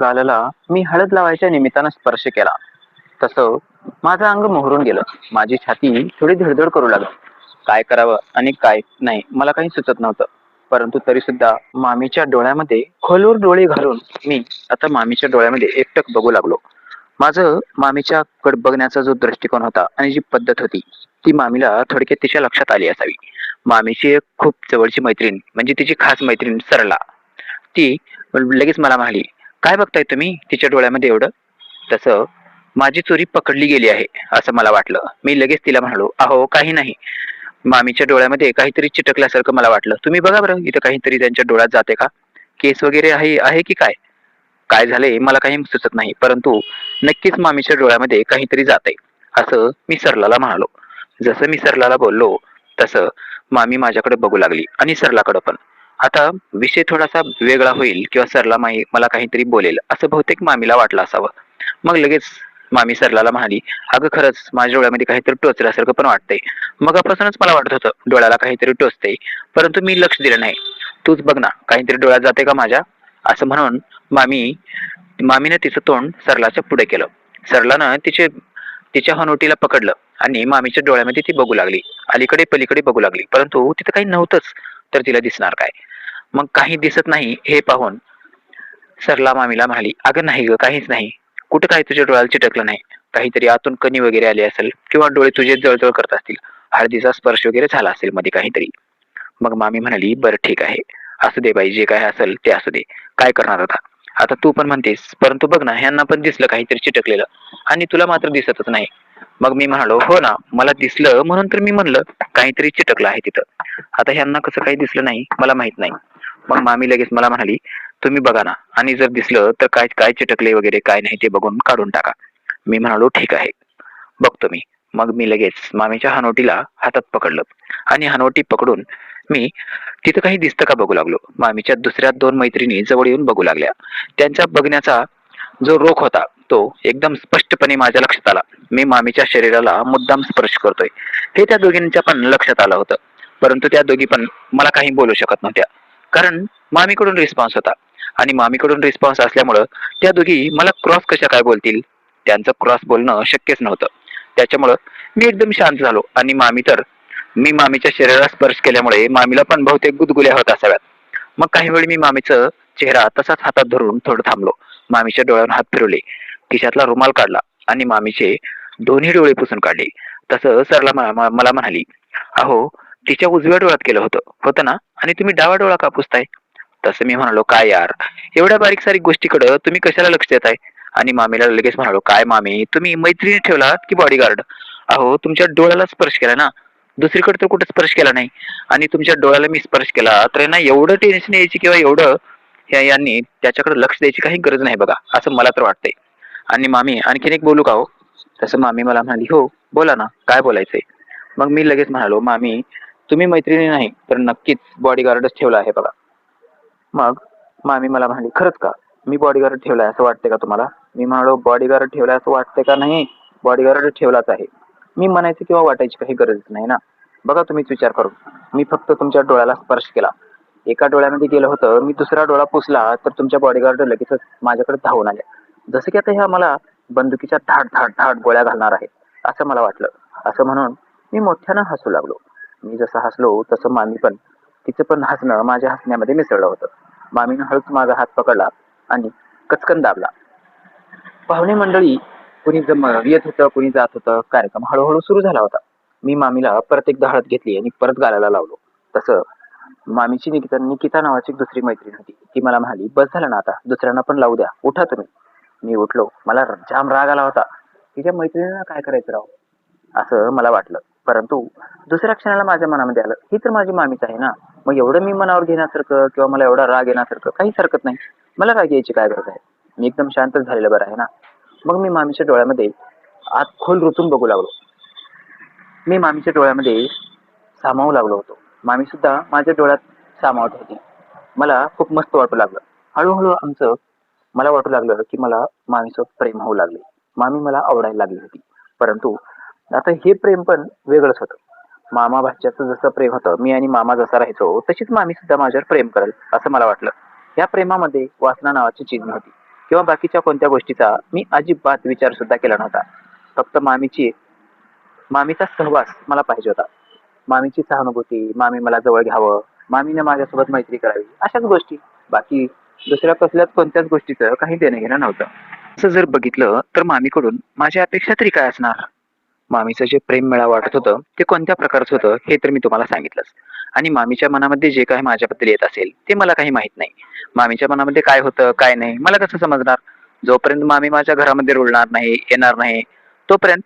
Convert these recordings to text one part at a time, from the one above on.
गालाला मी हळद लावायच्या निमित्तानं स्पर्श केला. तसं माझं अंग मोहरून गेलं. माझी छाती थोडी धडधड करू लागली. काय करावं आणि काय नाही मला काही सुचत नव्हतं. परंतु तरी सुद्धा मामीच्या डोळ्यामध्ये खोलवर डोळे घालून मी आता मामीच्या डोळ्यामध्ये एकटक बघू लागलो. माझं मामीच्या कड बघण्याचा जो दृष्टिकोन होता आणि जी पद्धत होती ती मामीला थोडक्यात तिच्या लक्षात आली असावी. मामीची एक खूप जवळची मैत्रीण म्हणजे तिची खास मैत्रीण सरला. ती लगेच मला म्हणाली काय बघताय तुम्ही तिच्या डोळ्यामध्ये एवढं? तसं माझी चोरी पकडली गेली आहे असं मला वाटलं. मी लगेच तिला म्हणालो अहो काही नाही. मामीच्या डोळ्यामध्ये काहीतरी चिटकल्यासारखं मला वाटलं. तुम्ही बघा बरं इथं काहीतरी त्यांच्या डोळ्यात जाते का? केस वगैरे आहे आहे की काय? काय झाले मला काही सुचत नाही. परंतु नक्कीच मामीच्या डोळ्यामध्ये काहीतरी जाते असं मी सरलाला म्हणालो. जसं मी सरलाला बोललो तसं मामी माझ्याकडे बघू लागली. आणि सरलाकडे पण. आता विषय थोडासा वेगळा होईल किंवा सरला माही मला काहीतरी बोलेल. असं बहुतेक मामीला वाटलं असावं. मग लगेच मामी सरलाला म्हणाली अगं खरंच माझ्या डोळ्यामध्ये काहीतरी टोचल्यासारखं पण वाटतंय. मगापासूनच मला वाटत होतं डोळ्याला काहीतरी टोचते परंतु मी लक्ष दिलं नाही. तूच बघ ना काहीतरी डोळ्यात जाते का माझ्या? असं म्हणून मामी मामीनं तिचं तोंड सरलाच्या पुढे केलं. सरलानं तिचे तिच्या हनोटीला पकडलं आणि मामीच्या डोळ्यामध्ये ती बघू लागली. अलीकडे पलीकडे बघू लागली. परंतु तिथं काही नव्हतंच तर तिला दिसणार काय? मग काही दिसत नाही हे पाहून सरला मामीला म्हणाली अगं नाही ग काहीच नाही. कुठं काही तुझ्या डोळ्याला चिटकलं नाही? काहीतरी आतून कणी वगैरे आले असेल किंवा डोळे तुझे जळजळ करत असतील. हळदीचा स्पर्श वगैरे झाला असेल मध्ये काहीतरी. मग मामी म्हणाली बरं ठीक आहे. असू दे बाई जे काय असेल ते असू दे. काय करणार आता? आता तू पण म्हणतेस परंतु बघ ना ह्यांना पण दिसलं काहीतरी चिटकलेलं आणि तुला मात्र दिसतच नाही. मग मी म्हणालो हो ना मला दिसलं म्हणून तर मी म्हणलं काहीतरी चिटकलं आहे तिथं. आता ह्यांना कसं काही दिसलं नाही मला माहीत नाही. मग मामी लगेच मला म्हणाली तुम्ही बघा ना आणि जर दिसलं तर काय काय चिटकले वगैरे काय नाही ते बघून काढून टाका. मी म्हणालो ठीक आहे बघतो मी. मग मी लगेच मामीच्या हनोटीला हातात पकडलं. आणि हनोटी पकडून मी तिथं काही दिसतं का बघू लागलो. मामीच्या दुसऱ्या दोन मैत्रिणी जवळ येऊन बघू लागल्या. त्यांच्या बघण्याचा जो रोख होता तो एकदम स्पष्टपणे माझ्या लक्षात आला. मी मामीच्या शरीराला मुद्दाम स्पर्श करतोय. हे त्या दोघींच्या पण लक्षात आलं होतं. परंतु त्या दोघी पण मला काही बोलू शकत नव्हत्या. कारण मामीकडून रिस्पॉन्स होता. आणि मामीकडून रिस्पॉन्स असल्यामुळं त्या दोघी मला क्रॉस कशा काय बोलतील? त्यांचं क्रॉस बोलणं शक्यच नव्हतं. त्याच्यामुळं मी एकदम शांत झालो. आणि मामी तर मी मामीच्या शरीराला स्पर्श केल्यामुळे मामीला पण बहुतेक गुदगुल्या होत असाव्यात. मग काही वेळी मी मामीचं चेहरा तसाच हातात धरून थोडं थांबलो. मामीच्या डोळ्यावर हात फिरवले. खिशातला रुमाल काढला आणि मामीचे दोन्ही डोळे पुसून काढले. तसं सरला मला म्हणाली अहो तिच्या उजव्या डोळ्यात केलं होतं होतं ना? आणि तुम्ही डावा डोळा का पुसताय? तसं मी म्हणालो काय यार? एवढ्या बारीक सारीक गोष्टीकडं तुम्ही कशाला लक्ष देताय? आणि मामीला लगेच म्हणालो काय मामी तुम्ही मैत्रिणी ठेवलात की बॉडीगार्ड अहो तुमच्या डोळ्याला स्पर्श केला ना? दुसरीकडे तर कुठे स्पर्श केला नाही. आणि तुमच्या डोळ्याला मी स्पर्श केला तर यांना एवढं टेन्शन यायची किंवा एवढं यांनी त्याच्याकडे लक्ष द्यायची काही गरज नाही बघा असं मला तर वाटतंय. आणि मामी आणखीन एक बोलू का हो? तसं मामी मला म्हणाली हो बोला ना काय बोलायचंय? मग मी लगेच म्हणालो मामी तुम्ही मैत्रिणी नाही तर नक्कीच बॉडीगार्डच ठेवला आहे बघा. मग मामी मला म्हणाली खरंच का? मी बॉडीगार्ड ठेवलाय असं वाटतंय का तुम्हाला? मी म्हणालो बॉडीगार्ड ठेवलाय असं वाटतंय का नाही? बॉडीगार्ड ठेवलाच आहे. मी म्हणायचं किंवा वाटायची काही गरज नाही ना? बघा तुम्हीच विचार करून. मी फक्त तुमच्या डोळ्याला स्पर्श केला. एका डोळ्यामध्ये गेलं होतं मी दुसरा डोळा पुसला तर तुमच्या बॉडीगार्ड लगेचच माझ्याकडे धावून आल्या. जसं की आता ह्या मला बंदुकीच्या धाड धाड धाड गोळ्या घालणार आहे असं मला वाटलं. असं म्हणून मी मोठ्यानं हसू लागलो. मी जसं हसलो तसं मामी पण तिचं पण हसणं माझ्या हसण्यामध्ये मिसळलं होतं. मामीनं हळूच माझा हात पकडला आणि कचकन दाबला. पाहुणे मंडळी कुणी जम येत होतं कुणी जात होतं कार्यक्रम हळूहळू सुरू झाला होता. मी मामीला परत एकदा हळद घेतली आणि परत गालायला लावलो. तसं मामीची निकिता निकिता नावाची दुसरी मैत्रीण होती. ती मला म्हणाली बस झालं ना आता दुसऱ्यांना पण लावू द्या. उठा तुम्ही. मी उठलो. मला जाम राग आला होता. तिच्या मैत्रिणीला काय करायचं राव? असं मला वाटलं. परंतु दुसऱ्या क्षणाला माझ्या मनामध्ये आलं ही तर माझी मामीच आहे ना? मग एवढं मी मनावर घेण्यासारखं किंवा मला एवढा राग येण्यासारखं काहीच हरकत नाही. मला राग यायची काय गरज आहे? मी एकदम शांतच झालेलं बरं आहे ना? मग मी मामीच्या डोळ्यामध्ये आत खोल रुतून बघू लागलो. मी मामीच्या डोळ्यामध्ये सामावू लागलो होतो. मामी सुद्धा माझ्या डोळ्यात सामावत होती. मला खूप मस्त वाटू लागलं. हळूहळू आमचं मला वाटू लागलं की मला मामीचं प्रेम होऊ लागले. मामी मला आवडायला लागली होती. परंतु आता हे प्रेम पण वेगळंच होतं. मामा भाच्याचं जसं प्रेम होतं मी आणि मामा जसा राहायचो तशीच मामी सुद्धा माझ्यावर प्रेम करेल असं मला वाटलं. या प्रेमामध्ये वासना नावाची चिन्ह होती. किंवा बाकीच्या कोणत्या गोष्टीचा मी अजिबात विचार सुद्धा केला नव्हता. फक्त मामीची मामीचा सहवास मला पाहिजे होता. मामीची सहानुभूती मामी मला जवळ घ्यावं मामीने माझ्यासोबत मैत्री करावी अशाच गोष्टी. बाकी दुसऱ्या कसल्याच कोणत्याच गोष्टीचं काही देणं घेणं नव्हतं. असं जर बघितलं तर मामीकडून माझ्या अपेक्षा तरी काय असणार? मामीचं जे प्रेम मिळा वाटत होतं ते कोणत्या प्रकारचं होतं हे तर मी तुम्हाला सांगितलंच. आणि मामीच्या मनामध्ये जे काही माझ्याबद्दल येत असेल ते मला काही माहीत नाही. मामीच्या मनामध्ये काय होतं काय नाही मला कसं समजणार? जोपर्यंत मामी माझ्या घरामध्ये रुळणार नाही येणार नाही तोपर्यंत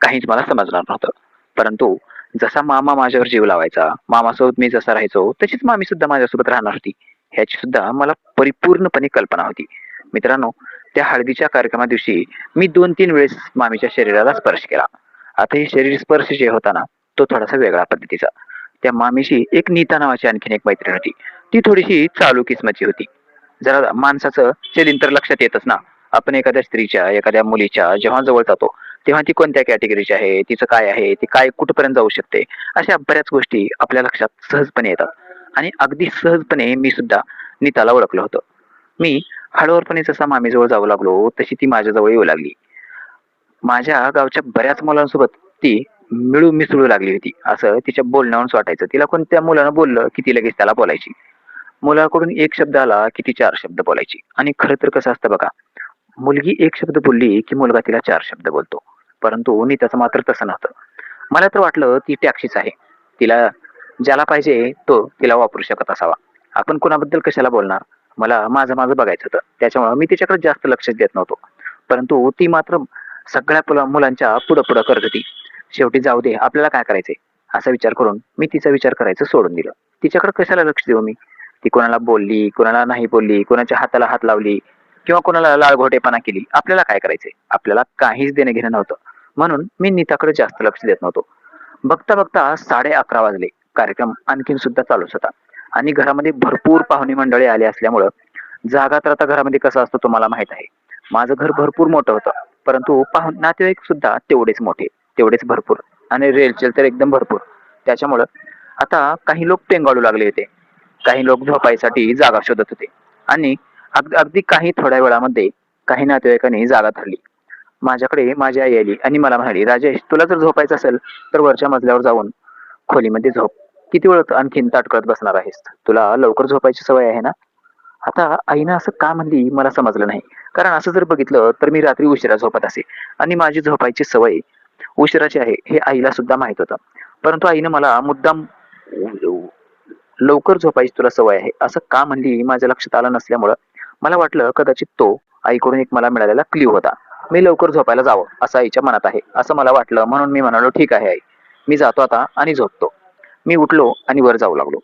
काहीच मला समजणार नव्हतं. परंतु जसा मामा माझ्यावर जीव लावायचा मामासोबत मी जसा राहायचो तशीच मामी सुद्धा माझ्यासोबत राहणार होती. ह्याची सुद्धा मला परिपूर्णपणे कल्पना होती. मित्रांनो त्या हळदीच्या कार्यक्रमा दिवशी मी दोन तीन वेळेस मामीच्या शरीराला स्पर्श केला. आता हे शरीर स्पर्श जे होता ना तो थोडासा वेगळा पद्धतीचा. त्या मामीशी एक नीता नावाची आणखीन एक मैत्रीण होती. ती थोडीशी चालू किस्मची होती. जरा माणसाचं चलिन तर लक्षात येतच ना. आपण एखाद्या स्त्रीच्या एखाद्या मुलीच्या जेव्हा जवळ जातो तेव्हा ती कोणत्या कॅटेगरीची आहे तिचं काय आहे ती काय कुठपर्यंत जाऊ शकते अशा बऱ्याच गोष्टी आपल्या लक्षात सहजपणे येतात. आणि अगदी सहजपणे मी सुद्धा नीताला ओळखलं होतं. मी हळूवारपणे जसा मामीजवळ जाऊ लागलो तशी ती माझ्याजवळ येऊ लागली. माझ्या गावच्या बऱ्याच मुलांसोबत ती मिळू मिसळू लागली होती. असं तिच्या बोलण्यावरून वाटायचं. तिला कोणत्या मुलानं बोललं की ती लगेच त्याला बोलायची. मुलाकडून एक शब्द आला की ती चार शब्द बोलायची. आणि खरं तर कसं असतं बघा मुलगी एक शब्द बोलली की मुलगा तिला चार शब्द बोलतो. परंतु नीताचं मात्र तसं नव्हतं. मला तर वाटलं ती टॅक्सीच आहे. तिला ज्याला पाहिजे तो तिला वापरू शकत असावा. आपण कोणाबद्दल कशाला बोलणार? मला माझं माझं बघायचं होतं. त्याच्यामुळे मी तिच्याकडे जास्त लक्ष देत नव्हतो. परंतु ती मात्र सगळ्या पुला मुलांच्या पुढं पुढं करत होती. शेवटी जाऊ दे आपल्याला काय करायचंय? असा विचार करून मी तिचा विचार करायचं सोडून दिलं. तिच्याकडे कशाला लक्ष देऊ मी? ती कोणाला बोलली कोणाला नाही बोलली कोणाच्या हाताला हात लावली किंवा कोणाला लाळघोटेपणा केली? आपल्याला काय करायचंय? आपल्याला काहीच देणं घेणं नव्हतं. म्हणून मी नीताकडे जास्त लक्ष देत नव्हतो. बघता बघता साडे अकरा वाजले. कार्यक्रम आणखीन सुद्धा चालूच होता. आणि घरामध्ये भरपूर पाहुणे मंडळी आले असल्यामुळं जागा तर आता घरामध्ये कसं असतं तुम्हाला माहीत आहे. माझं घर भरपूर मोठं होतं. परंतु पाहून नातेवाईक सुद्धा तेवढेच मोठे तेवढेच भरपूर. आणि रेलचेल तर एकदम भरपूर. त्याच्यामुळं आता काही लोक पेंगाळू लागले होते. काही लोक झोपायसाठी जागा शोधत होते. आणि अग- अगदी काही थोड्या वेळामध्ये काही नातेवाईकांनी जागा धरली. माझ्याकडे माझी आई आली आणि मला म्हणाली राजेश तुला जर झोपायचं असेल तर वरच्या मजल्यावर जाऊन खोलीमध्ये झोप. किती वेळ आणखीन ताट करत बसणार आहेस? तुला लवकर झोपायची सवय आहे ना? आता आईनं असं का म्हणली मला समजलं नाही. कारण असं जर बघितलं तर मी रात्री उशिरा झोपत असे. आणि माझी झोपायची सवय उशिराची आहे हे आईला सुद्धा माहीत होतं. परंतु आईनं मला मुद्दाम लवकर झोपायची तुला सवय आहे असं का म्हणली माझ्या लक्षात आलं नसल्यामुळं मला वाटलं कदाचित तो आईकडून एक मला मिळालेला क्ल्यू होता. मी लवकर झोपायला जावं असं आईच्या मनात आहे. असं मला वाटलं म्हणून मी म्हणालो ठीक आहे आई. मी जातो आता आणि झोपतो. मी उठलो आणि वर जाऊ लागलो.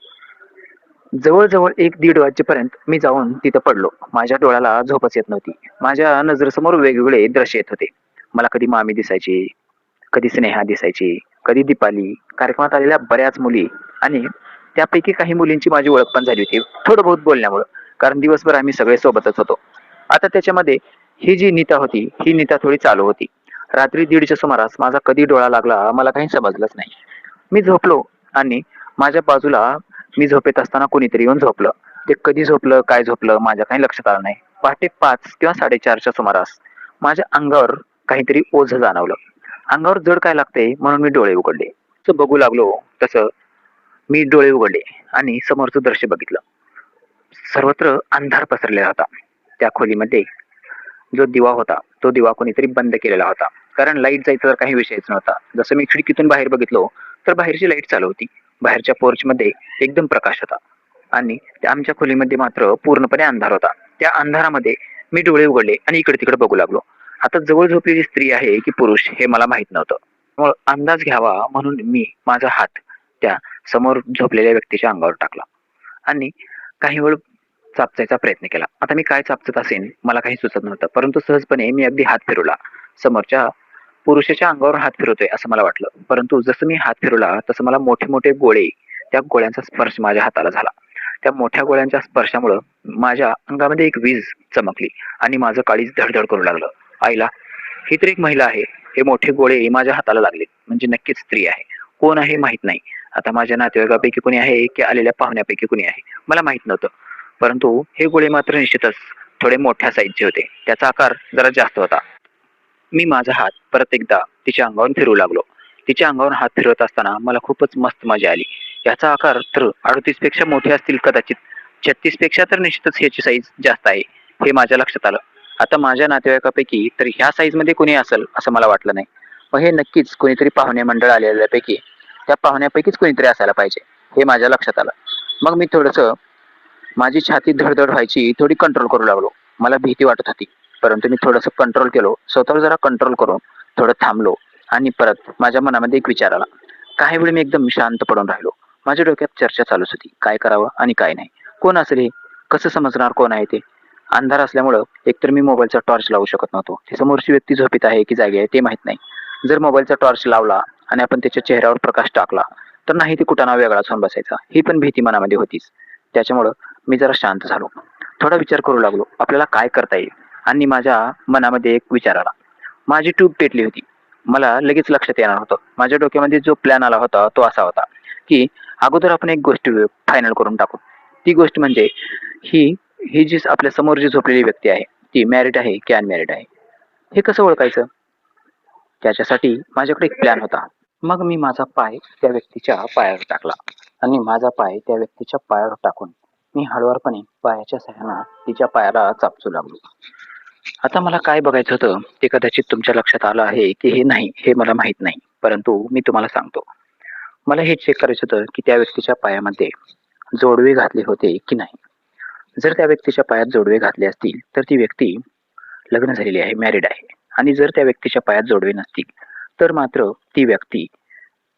जवळजवळ एक दीड वाजेपर्यंत मी जाऊन तिथं पडलो. माझ्या डोळ्याला झोपच येत नव्हती. माझ्या नजरेसमोर वेगवेगळे दृश्य येत होते. मला कधी मामी दिसायची कधी स्नेहा दिसायची कधी दीपाली. कार्यक्रमात आलेल्या बऱ्याच मुली आणि त्यापैकी काही मुलींची माझी ओळख पण झाली होती. थोडं बहुत बोलण्यामुळं. कारण दिवसभर आम्ही सगळे सोबतच होतो. आता त्याच्यामध्ये ही जी नीता होती ही नीता थोडी चालू होती. रात्री दीडच्या सुमारास माझा कधी डोळा लागला मला काही समजलंच नाही. मी झोपलो आणि माझ्या बाजूला मी झोपेत असताना कोणीतरी येऊन झोपलं. ते कधी झोपलं काय झोपलं माझ्या काही लक्षात आलं नाही. पहाटे पाच किंवा साडेचारच्या सुमारास माझ्या अंगावर काहीतरी ओझ जाणवलं. अंगावर जड काय लागते म्हणून मी डोळे उघडले. तसं बघू लागलो तसं मी डोळे उघडले आणि समोरचं दृश्य बघितलं. सर्वत्र अंधार पसरलेला होता. त्या खोलीमध्ये जो दिवा होता तो दिवा कोणीतरी बंद केलेला होता. कारण लाइट जायचा तर काही विषयच नव्हता. जसं मी खिडकीतून बाहेर बघितलो तर बाहेरची लाइट चालू होती. बाहेरच्या पोर्च मध्ये एकदम प्रकाश होता. आणि त्या आमच्या खोलीमध्ये मात्र पूर्णपणे अंधार होता. त्या अंधारामध्ये मी डोळे उघडले आणि इकडे तिकडे बघू लागलो. आता जवळ झोपलेली स्त्री आहे की पुरुष हे मला माहीत नव्हतं. मग अंदाज घ्यावा म्हणून मी माझा हात त्या समोर झोपलेल्या व्यक्तीच्या अंगावर टाकला. आणि काही वेळ चापचायचा प्रयत्न केला. आता मी काय चापचत असेन मला काही सुचत नव्हतं. परंतु सहजपणे मी अगदी हात फिरवला. समोरच्या पुरुषाच्या अंगावर हात फिरवतोय असं मला वाटलं. परंतु जसं मी हात फिरवला तसं मला मोठे मोठे गोळे त्या गोळ्यांचा स्पर्श माझ्या हाताला झाला. त्या मोठ्या गोळ्यांच्या स्पर्शामुळं माझ्या अंगामध्ये एक वीज चमकली आणि माझं काळीज धडधड करू लागलं. आईला ही तर एक महिला आहे. हे मोठे गोळे माझ्या हाताला लागले म्हणजे नक्कीच स्त्री आहे. कोण आहे माहीत नाही. आता माझ्या नातेवाईकापैकी कोणी आहे की आलेल्या पाहुण्यापैकी कोणी आहे? मला माहीत नव्हतं. परंतु हे गोळे मात्र निश्चितच थोडे मोठ्या साईजचे होते. त्याचा आकार जरा जास्त होता. मी माझा हात परत एकदा तिच्या अंगावर फिरू लागलो. तिच्या अंगावर हात फिरवत असताना मला खूपच मस्त मजा आली. याचा आकार तर अडतीसपेक्षा मोठे असतील कदाचित. छत्तीसपेक्षा तर निश्चितच ह्याची साईज जास्त आहे हे माझ्या लक्षात आलं. आता माझ्या नातेवाईकापैकी तर ह्या साईजमध्ये कोणी असेल असं मला वाटलं नाही. मग हे नक्कीच कोणीतरी पाहुणे मंडळ आलेल्यापैकी त्या पाहुण्यापैकीच कोणीतरी असायला पाहिजे हे माझ्या लक्षात आलं. मग मी थोडस माझी छाती धडधड व्हायची थोडी कंट्रोल करू लागलो. मला भीती वाटत होती. परंतु मी थोडंसं कंट्रोल केलो. स्वतःवर जरा कंट्रोल करून थोडं थांबलो आणि परत माझ्या मनामध्ये एक विचार आला. काही वेळ मी एकदम शांत पडून राहिलो. माझ्या डोक्यात चर्चा चालूच होती. काय करावं आणि काय नाही. कोण असेल हे? कसं समजणार कोण आहे ते? अंधार असल्यामुळं एकतर मी मोबाईलचा टॉर्च लावू शकत नव्हतो. ती समोरची व्यक्ती झोपीत आहे की जागी आहे ते माहीत नाही. जर मोबाईलचा टॉर्च लावला आणि आपण त्याच्या चेहऱ्यावर प्रकाश टाकला तर नाही ते कुठाना वेगळाच होऊन बसायचा. ही पण भीती मनामध्ये होतीच. त्याच्यामुळं मी जरा शांत झालो. थोडा विचार करू लागलो. आपल्याला काय करता येईल? आणि माझ्या मनामध्ये एक विचार आला. माझी ट्यूब पेटली होती. मला लगेच लक्षात येणार होतं. माझ्या डोक्यामध्ये जो प्लॅन आला होता तो असा होता की अगोदर आपण एक गोष्ट फायनल करून टाकू. ती गोष्ट म्हणजे ही ही जी आपल्यासमोर जी झोपलेली व्यक्ती आहे ती मॅरिड आहे की अनमॅरिड आहे? हे कसं ओळखायचं? त्याच्यासाठी माझ्याकडे एक प्लॅन होता. मग मी माझा पाय त्या व्यक्तीच्या पायावर टाकला आणि माझा पाय त्या व्यक्तीच्या पायावर टाकून मी हळुवारपणे पायाच्या सहाय्यानं तिच्या पायाला चापचू लागलो. आता मला काय बघायचं होतं ते कदाचित तुमच्या लक्षात आलं आहे की हे नाही हे मला माहीत नाही. परंतु मी तुम्हाला सांगतो. मला हे चेक करायचं होतं की त्या व्यक्तीच्या पायामध्ये जोडवे घातले होते की नाही. जर त्या व्यक्तीच्या पायात जोडवे घातले असतील तर ती व्यक्ती लग्न झालेली आहे मॅरिड आहे. आणि जर त्या व्यक्तीच्या पायात जोडवे नसतील तर मात्र ती व्यक्ती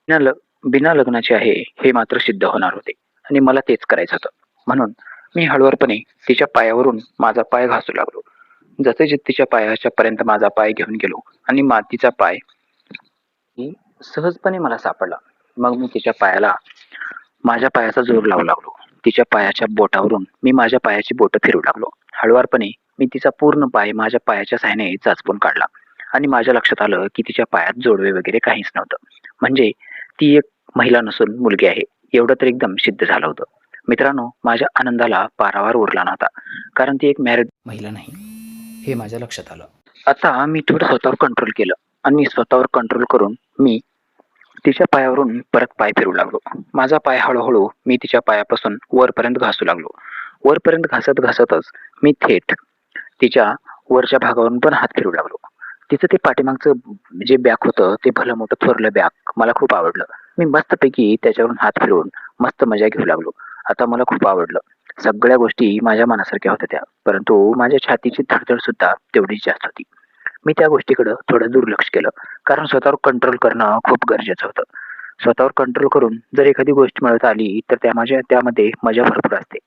बिना ल बिना लग्नाची आहे हे मात्र सिद्ध होणार होते. आणि मला तेच करायचं होतं. म्हणून मी हळूवारपणे तिच्या पायावरून माझा पाय घासू लागलो. जसे जित्तीच्या तिच्या पायाच्या पर्यंत माझा पाय घेऊन गेलो आणि मातीचा पाय सहजपणे मला सापडला. मग मी तिच्या पायाला माझ्या पायाचा जोर लावू लागलो. तिच्या पायाच्या बोटावरून मी माझ्या पायाची बोट फिरू लागलो. हळुवारपणे मी तिचा पूर्ण पाय माझ्या पायाच्या साह्याने चाचपून काढला आणि माझ्या लक्षात आलं की तिच्या पायात जोडवे वगैरे काहीच नव्हतं. म्हणजे ती एक महिला नसून मुलगी आहे. एवढं तर एकदम सिद्ध झालं होतं. मित्रांनो माझ्या आनंदाला पारावार उरला नव्हता. कारण ती एक मॅरिड महिला नाही. हे माझ्या लक्षात आलं. आता मी थोडं स्वतःवर कंट्रोल केलं आणि स्वतःवर कंट्रोल करून मी तिच्या पायावरून परत पाय फिरू लागलो. माझा पाय हळूहळू मी तिच्या पायापासून वरपर्यंत घासू लागलो. वरपर्यंत घासत घासतच मी थेट तिच्या वरच्या भागावरून पण हात फिरू लागलो. तिचं ते पाठीमागचं जे बॅग होतं ते भलं मोठं थोरलं बॅग मला खूप आवडलं. मी मस्तपैकी त्याच्यावरून हात फिरवून मस्त मजा घेऊ लागलो. आता मला खूप आवडलं. सगळ्या गोष्टी माझ्या मनासारख्या होत्या त्या. परंतु माझ्या छातीची धडधड सुद्धा तेवढीच जास्त होती. मी त्या गोष्टीकडं थोडं दुर्लक्ष केलं. कारण स्वतःवर कंट्रोल करणं खूप गरजेचं होतं. स्वतःवर कंट्रोल करून जर एखादी गोष्ट मिळत आली तर त्या माझ्या त्यामध्ये मजा भरपूर असते.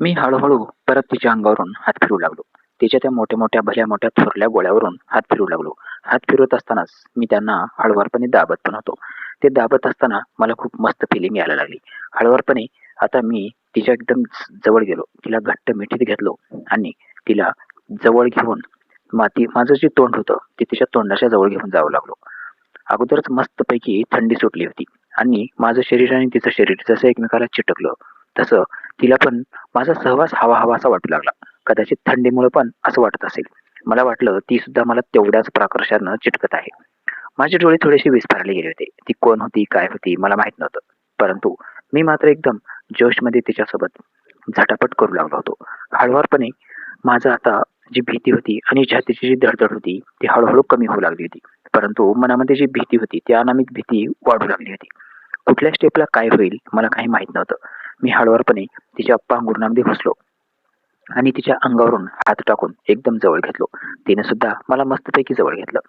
मी हळूहळू परत तिच्या अंगावरून हात फिरू लागलो. तिच्या त्या मोठ्या मोठ्या भल्या मोठ्या थोरल्या गोळ्यावरून हात फिरू लागलो. हात फिरवत असतानाच मी त्यांना हळवारपणे दाबत पण होतो. ते दाबत असताना मला खूप मस्त फिलिंग यायला लागली. हळुवारपणे आता मी तिच्या एकदम जवळ गेलो. तिला घट्ट मिठीत घेतलो आणि तिला जवळ घेऊन माती माझं जे तोंड होतं ते तिच्या तोंडाच्या जवळ घेऊन जावं लागलो. अगोदरच मस्तपैकी थंडी सुटली होती आणि माझं शरीर आणि तिचं शरीर जसं एकमेकाला चिटकलं तसं तिला पण माझा सहवास हवा हवा असा वाटू लागला. कदाचित थंडीमुळे पण असं वाटत असेल. मला वाटलं ती सुद्धा मला तेवढ्याच प्राकर्षानं चिटकत आहे. माझे डोळे थोडेसे विस्फारले गेले होते. ती कोण होती काय होती मला माहीत नव्हतं. परंतु मी मात्र एकदम जोशमध्ये तिच्यासोबत झटापट करू लागलो होतो. हळूवारपणे माझं आता जी भीती होती आणि छातीची जी धडधड होती ती हळूहळू कमी होऊ लागली होती. परंतु मनामध्ये जी भीती होती ती अनामिक भीती वाढू लागली होती. कुठल्या स्टेपला काय होईल मला काही माहीत नव्हतं. मी हळुवारपणे तिच्या पांघुरणामध्ये घुसलो आणि तिच्या अंगावरून हात टाकून एकदम जवळ घेतलो. तिने सुद्धा मला मस्तपैकी जवळ घेतलं.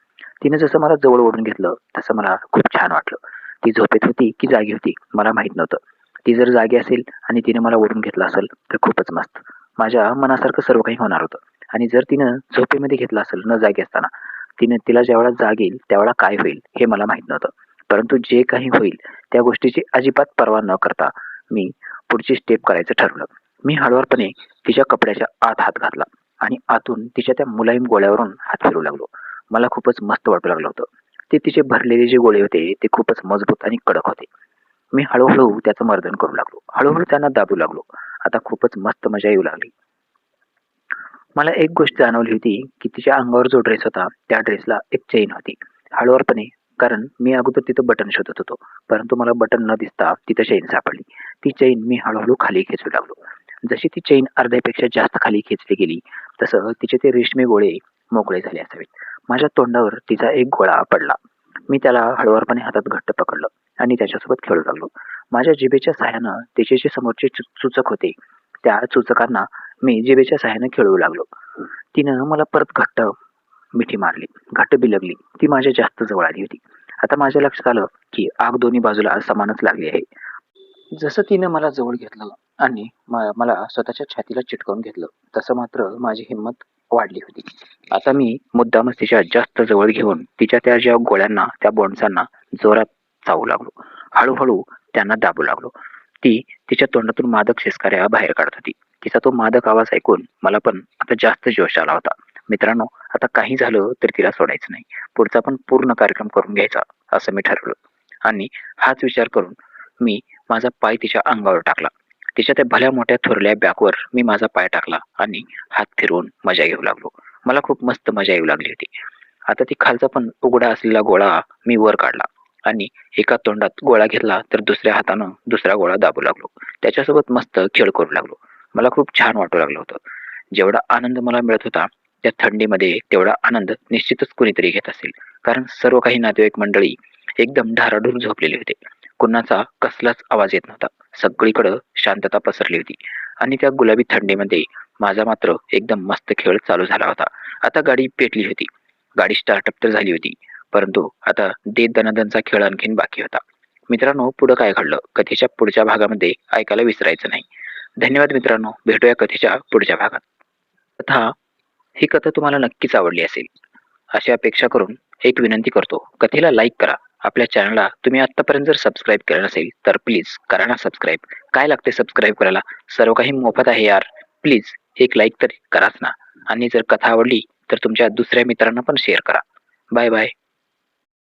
तिने जसं मला जवळ ओढून घेतलं तसं मला खूप छान वाटलं. ती झोपेत होती की जागी होती मला माहीत नव्हतं. ती जर जागी असेल आणि तिने मला ओढून घेतलं असेल तर खूपच मस्त. माझ्या मनासारखं सर्व काही होणार होतं. आणि जर तिनं झोपेमध्ये घेतलं असेल न जागी असताना तिने तिला ज्यावेळा जागेल त्यावेळा काय होईल हे मला माहीत नव्हतं. परंतु जे काही होईल त्या गोष्टीची अजिबात पर्वा न करता मी पुढची स्टेप करायचं ठरवलं. मी हळवारपणे तिच्या कपड्याच्या आत हात घातला आणि आतून तिच्या त्या मुलायम गोळ्यावरून हात फिरू लागलो. मला खूपच मस्त वाटू लागलं होतं. ते तिचे भरलेले जे गोळे होते ते खूपच मजबूत आणि कडक होते. मी हळूहळू त्याचं मर्दन करू लागलो. हळूहळू त्यांना दाबू लागलो. आता खूपच मस्त मजा येऊ लागली. मला एक गोष्ट जाणवली होती की तिच्या अंगावर जो ड्रेस होता त्या ड्रेसला एक चेन होती. हळूवारपणे कारण मी अगोदर तिथं बटन शोधत होतो. परंतु मला बटन न दिसता तिथं चेन सापडली. ती चेन मी हळूहळू खाली खेचू लागलो. जशी ती चेन अर्ध्यापेक्षा जास्त खाली खेचली गेली तसं तिचे ते रेशमी गोळे मोकळे झाले असावेत. माझ्या तोंडावर तिचा एक गोळा पडला. मी त्याला हळुवारपणे हातात घट्ट पकडलं. आणि त्याच्यासोबत खेळू लागलो. माझ्या जिभेच्या सहाय्यानं त्याचे जे समोरचे चुचक होते त्या चुचकांना मी जिभेच्या सहाय्यानं खेळू लागलो. तिनं मला परत घट्ट मिठी मारली घट्ट बिलगली. ती माझ्या जास्त जवळ आली होती. आता माझ्या लक्षात आलं की आग दोन्ही बाजूला समानच लागली आहे. जसं तिनं मला जवळ घेतलं आणि मला स्वतःच्या छातीला चिटकवून घेतलं तसं मात्र माझी हिंमत वाढली होती. आता मी मुद्दामच तिच्या जास्त जवळ घेऊन तिच्या त्या ज्या गोळ्यांना त्या बोंडसांना जोरात चावू लागलो. हळूहळू त्यांना दाबू लागलो. ती तिच्या तोंडातून मादक शिस्काऱ्या बाहेर काढत होती. तिचा तो मादक आवाज ऐकून मला पण आता जास्त जोश आला होता. मित्रांनो आता काही झालं तर तिला सोडायचं नाही. पुढचा पण पूर्ण कार्यक्रम करून घ्यायचा असं मी ठरवलं. आणि हाच विचार करून मी माझा पाय तिच्या अंगावर टाकला. तिच्या त्या भल्या मोठ्या थोरल्या बॅकवर मी माझा पाय टाकला आणि हात फिरवून मजा येऊ लागलो. मला खूप मस्त मजा येऊ लागली होती. आता ती खालचा पण उघडा असलेला गोळा मी वर काढला. आणि एका तोंडात गोळा घेतला तर दुसऱ्या हातानं दुसरा गोळा दाबू लागलो. त्याच्यासोबत मस्त खेळ करू लागलो. मला खूप छान वाटू लागलं होतं. जेवढा आनंद मला मिळत होता त्या थंडीमध्ये तेवढा आनंद निश्चितच कुणीतरी घेत असेल. कारण सर्व काही नातेवाईक मंडळी एकदम ढाराढूर झोपलेले होते. कुणाचा कसलाच आवाज येत नव्हता. सगळीकडं शांतता पसरली होती. आणि त्या गुलाबी थंडीमध्ये माझा मात्र एकदम मस्त खेळ चालू झाला होता. आता गाडी पेटली होती. गाडी स्टार्टअप तर झाली होती. परंतु आता दे दनदनचा खेळ आणखीन बाकी होता. मित्रांनो पुढं काय घडलं? कथेच्या पुढच्या भागामध्ये ऐकायला विसरायचं नाही. धन्यवाद मित्रांनो. भेटूया कथेच्या पुढच्या भागात. कथा ही कथा तुम्हाला नक्कीच आवडली असेल. अशी अपेक्षा करून एक विनंती करतो. कथेला लाईक करा. आपल्या चॅनलला तुम्ही आत्तापर्यंत जर सबस्क्राईब केलं नसेल तर प्लीज करा ना सबस्क्राईब काय लागते सबस्क्राईब करायला? सर्व काही मोफत आहे यार. प्लीज एक लाईक तरी कराच ना. आणि जर कथा आवडली तर तुमच्या दुसऱ्या मित्रांना पण शेअर करा. Bye bye